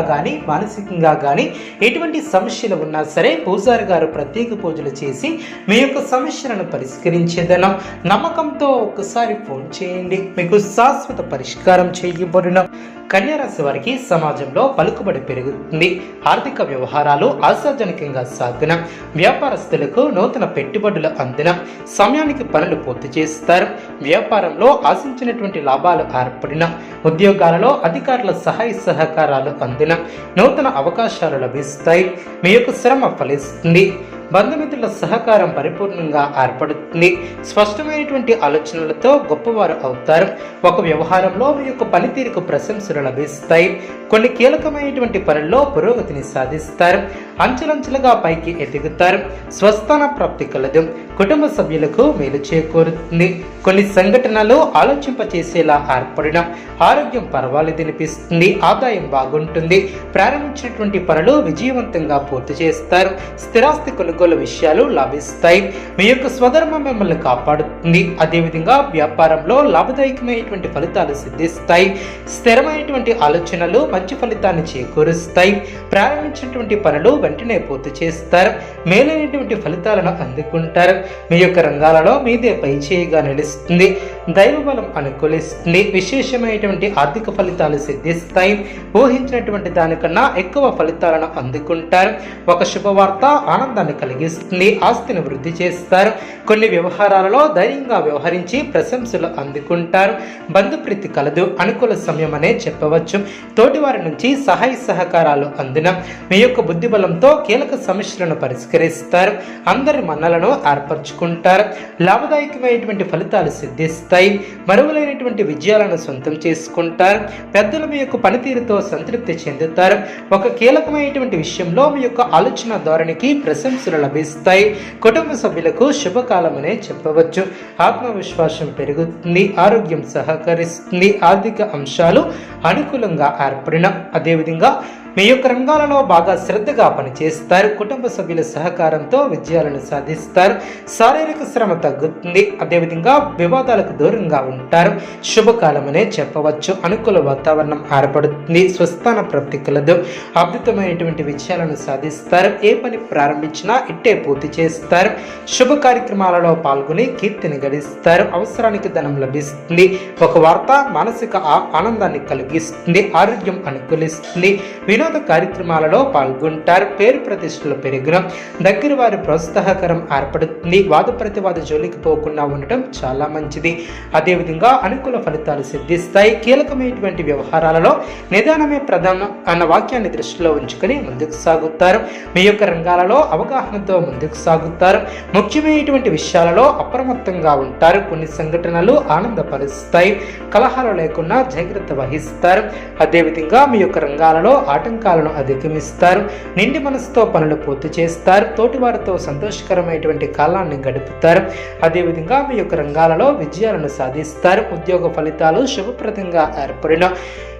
కానీ మానసికంగా కానీ ఎటువంటి సమస్యలు ఉన్నా సరే పూజారి గారు ప్రత్యేక పూజలు చేసి మీ యొక్క సమస్యలను పరిష్కరించేదనం. నమ్మకంతో ఒక్కసారి ఫోన్ చేయండి. మీకు శాశ్వత పరిష్కారం చేయబడిన కన్యారాశి వారికి సమాజంలో పలుకుబడి పెరుగుతుంది. ఆర్థిక వ్యవహారాలు ఆశాజనకంగా సాగిన వ్యాపారస్తులకు నూతన పెట్టుబడులు అందిన సమయానికి పనులు పూర్తి చేస్తారు. వ్యాపారంలో ఆశించినటువంటి లాభాలు ఏర్పడిన ఉద్యోగాలలో అధికారుల సహాయ సహకారాలు అందిన నూతన అవకాశాలు లభిస్తాయి. మీ యొక్క శ్రమ ఫలిస్తుంది. బంధుమిత్రుల సహకారం పరిపూర్ణంగా ఏర్పడుతుంది. స్పష్టమైనటువంటి ఆలోచనలతో గొప్పవారు అవుతారు. ఒక వ్యవహారంలో మీ యొక్క పనితీరుకు ప్రశంసలు లభిస్తాయి. కొన్ని కీలకమైనటువంటి పనుల్లో పురోగతిని సాధిస్తారు. అంచెలంచెలుగా పైకి ఎదుగుతారు. స్వస్థాన ప్రాప్తి కలదు. కుటుంబ సభ్యులకు మేలు చేకూరుతుంది. కొన్ని సంఘటనలు ఆలోచింపచేసేలా ఏర్పడిన ఆరోగ్యం పర్వాలేదనిపిస్తుంది ఆదాయం బాగుంటుంది. ప్రారంభించినటువంటి పనులు విజయవంతంగా పూర్తి చేస్తారు. స్థిరాస్తి కొనుగోలు విషయాలు లాభిస్తాయి. మీ యొక్క స్వధర్మం మిమ్మల్ని కాపాడుతుంది. అదేవిధంగా వ్యాపారంలో లాభదాయకమైనటువంటి ఫలితాలు సిద్ధిస్తాయి. స్థిరమైనటువంటి ఆలోచనలు మంచి ఫలితాన్ని చేకూరుస్తాయి. ప్రారంభించినటువంటి పనులు వెంటనే పూర్తి చేస్తారు. మేలైనటువంటి ఫలితాలను అందుకుంటారు. మీ యొక్క రంగాలలో మీదే పై చేయిగా నిలుస్తుంది. దైవ బలం అనుకూలిస్తుంది. విశేషమైనటువంటి ఆర్థిక ఫలితాలు సిద్ధిస్తాయి. ఊహించినటువంటి దానికన్నా ఎక్కువ ఫలితాలను అందుకుంటారు. ఒక శుభవార్త ఆనందాన్ని కలిగిస్తుంది. ఆస్తిని వృద్ధి చేస్తారు. కొన్ని వ్యవహారాలలో ధైర్యంగా వ్యవహరించి ప్రశంసలు అందుకుంటారు. బంధుప్రీతి కలదు. అనుకూల సమయం అనే చెప్పవచ్చు. తోటివారి నుంచి సహాయ సహకారాలు అందిన మీ యొక్క బుద్ధి బలంతో కీలక సమస్యలను పరిష్కరిస్తారు. అందరి మన్నలను ఏర్పరచుకుంటారు. లాభదాయకమైనటువంటి ఫలితాలు సిద్ధిస్తాయి. మరువులైనటువంటి విజయాలను సొంతం చేసుకుంటారు. పెద్దలు మీ యొక్క పనితీరుతో సంతృప్తి చెందుతారు. ఒక కీలకమైనటువంటి విషయంలో మీ యొక్క ఆలోచన ధోరణికి ప్రశంసలు లభిస్తాయి. కుటుంబ సభ్యులకు శుభకాలం అనే చెప్పవచ్చు. ఆత్మవిశ్వాసం పెరుగుతుంది. ఆరోగ్యం సహకరిస్తుంది. ఆర్థిక అంశాలు అనుకూలంగా ఏర్పడిన అదేవిధంగా మీ యొక్క రంగాలలో బాగా శ్రద్ధగా పనిచేస్తారు కుటుంబ సభ్యుల సహకారంతో విజయాలను సాధిస్తారు. శారీరక శ్రమ తగ్గుతుంది. అదేవిధంగా వివాదాలకు దూరంగా ఉంటారు. శుభకాలమనే చెప్పవచ్చు. అనుకూల వాతావరణం ఏర్పడుతుంది. స్వస్థాన ప్రాప్తి కలదు. అద్భుతమైనటువంటి విజయాలను సాధిస్తారు. ఏ పని ప్రారంభించినా ఇట్టే పూర్తి చేస్తారు. శుభ కార్యక్రమాలలో పాల్గొని కీర్తిని గడిస్తారు. అవసరానికి ధనం లభిస్తుంది. ఒక వార్త మానసిక ఆనందాన్ని కలిగిస్తుంది. ఆరోగ్యం అనుకూలిస్తుంది. వినోద కార్యక్రమాలలో పాల్గొంటారు. పేరు ప్రతిష్టలు పెరిగిన దగ్గర వారి ప్రోత్సాహకరం ఏర్పడుతుంది. వాద ప్రతివాద జోలికి పోకుండా ఉండటం చాలా మంచిది. అదేవిధంగా అనుకూల ఫలితాలు సిద్ధిస్తాయి. కీలకమైనటువంటి వ్యవహారాలలో నిదానమే ప్రధానం అన్న వాక్యాన్ని దృష్టిలో ఉంచుకొని ముందుకు సాగుతారు. మీ యొక్క రంగాలలో అవగాహనతో ముందుకు సాగుతారు. ముఖ్యమైనటువంటి విషయాలలో అప్రమత్తంగా ఉంటారు. కొన్ని సంఘటనలు ఆనందపరుస్తాయి. కలహాలు లేకుండా జాగ్రత్త వహిస్తారు. అదేవిధంగా మీ యొక్క రంగాలలో ఆటంకాలను అధిగమిస్తారు. నిండి మనసుతో పనులు పూర్తి చేస్తారు. తోటివారితో సంతోషకరమైనటువంటి కాలాన్ని గడుపుతారు. అదేవిధంగా మీ యొక్క రంగాలలో విజయాలను సాధిస్తారు. ఉద్యోగ ఫలితాలు శుభప్రదంగా ఏర్పడిన.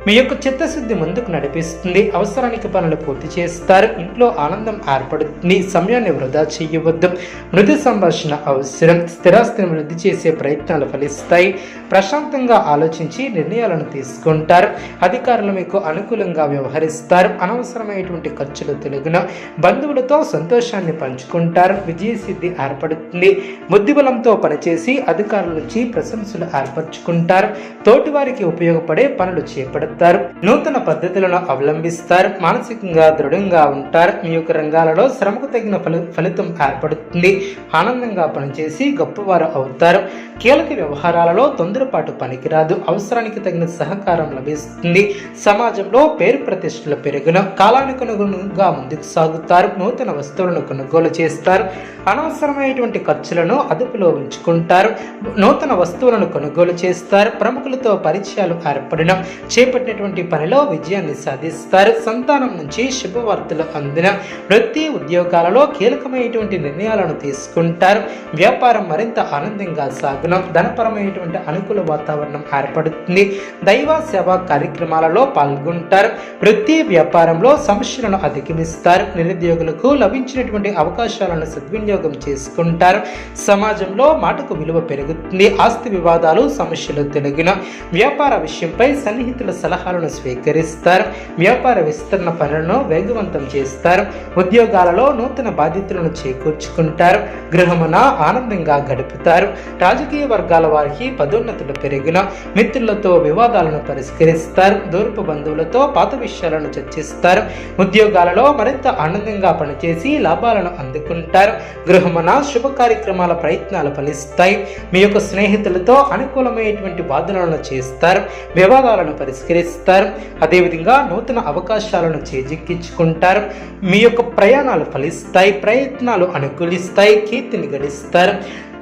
మీ యొక్క చిత్తశుద్ధి ముందుకు నడిపిస్తుంది. అవసరానికి పనులు పూర్తి చేస్తారు. ఇంట్లో ఆనందం ఏర్పడుతుంది. సమయాన్ని వృధా చేయవద్దు. మృదు సంభాషణ అవసరం. స్థిరాస్తిని వృద్ధి చేసే ప్రయత్నాలు ఫలిస్తాయి. ప్రశాంతంగా ఆలోచించి నిర్ణయాలను తీసుకుంటారు. అధికారులు మీకు అనుకూలంగా వ్యవహరిస్తారు. అనవసరమైనటువంటి ఖర్చులు తెలుగున బంధువులతో సంతోషాన్ని పంచుకుంటారు. విజయసిద్ధి ఏర్పడుతుంది. బుద్ధిబలంతో పనిచేసి అధికారుల నుంచి ప్రశంసలు ఏర్పరచుకుంటారు. తోటివారికి ఉపయోగపడే పనులు చేపడతారు. నూతన పద్ధతులను అవలంబిస్తారు మానసికంగా దృఢంగా ఉంటారు మీ యొక్క రంగాలలో శ్రమకు తగిన ఫలి ఫలితం ఏర్పడుతుంది ఆనందంగా పనిచేసి గొప్పవారు అవుతారు. కీలక వ్యవహారాలలో తొందరపాటు పనికిరాదు. అవసరానికి తగిన సహకారం లభిస్తుంది. సమాజంలో పేరు ప్రతిష్టలు పెరుగున కాలానుగుణంగా ముందుకు సాగుతారు. నూతన వస్తువులను కొనుగోలు చేస్తారు. అనవసరమైనటువంటి ఖర్చులను అదుపులో ఉంచుకుంటారు. నూతన వస్తువులను కొనుగోలు చేస్తారు. ప్రముఖులతో పరిచయాలు ఏర్పడిన చేపట్టినటువంటి పనిలో విజయాన్ని సాధిస్తారు. సంతానం నుంచి శుభవార్తలు అందిన వృత్తి ఉద్యోగాలలో కీలకమైనటువంటి నిర్ణయాలను తీసుకుంటారు. వ్యాపారం మరింత ఆనందంగా సాగున ధనపరమైనటువంటి అనుకూల వాతావరణం ఏర్పడుతుంది. దైవ సేవా కార్యక్రమాలలో పాల్గొంటారు. వృత్తి వ్యాపారంలో సమస్యలను అధిగమిస్తారు. నిరుద్యోగులకు లభించినటువంటి అవకాశాలను సద్వినియోగం చేసుకుంటారు. సమాజంలో మాటకు విలువ పెరుగుతుంది. ఆస్తి వివాదాలు సమస్యలు తొలగిన వ్యాపార విషయంపై సన్నిహితుల సలహాలను స్వీకరిస్తారు. వ్యాపార విస్తరణ పనులను వేగవంతం చేస్తారు. ఉద్యోగాలలో నూతన బాధ్యతలను చేకూర్చుకుంటారు. గృహమున ఆనందంగా గడుపుతారు. రాజకీయ రాజకీయ వర్గాల వారికి పదోన్నతులు పెరిగిన మిత్రులతో వివాదాలను పరిష్కరిస్తారు. దూరపు బంధువులతో పాత విషయాలను చర్చిస్తారు. ఉద్యోగాలలో మరింత ఆనందంగా పనిచేసి లాభాలను అందుకుంటారు. గృహమున శుభ కార్యక్రమాల ప్రయత్నాలు ఫలిస్తాయి. మీ యొక్క స్నేహితులతో అనుకూలమైనటువంటి వాదనలను చేస్తారు. వివాదాలను పరిష్కరిస్తారు. అదేవిధంగా నూతన అవకాశాలను చేజిక్కించుకుంటారు. మీ యొక్క ప్రయాణాలు ఫలిస్తాయి. ప్రయత్నాలు అనుకూలిస్తాయి. కీర్తిని గడిస్తారు.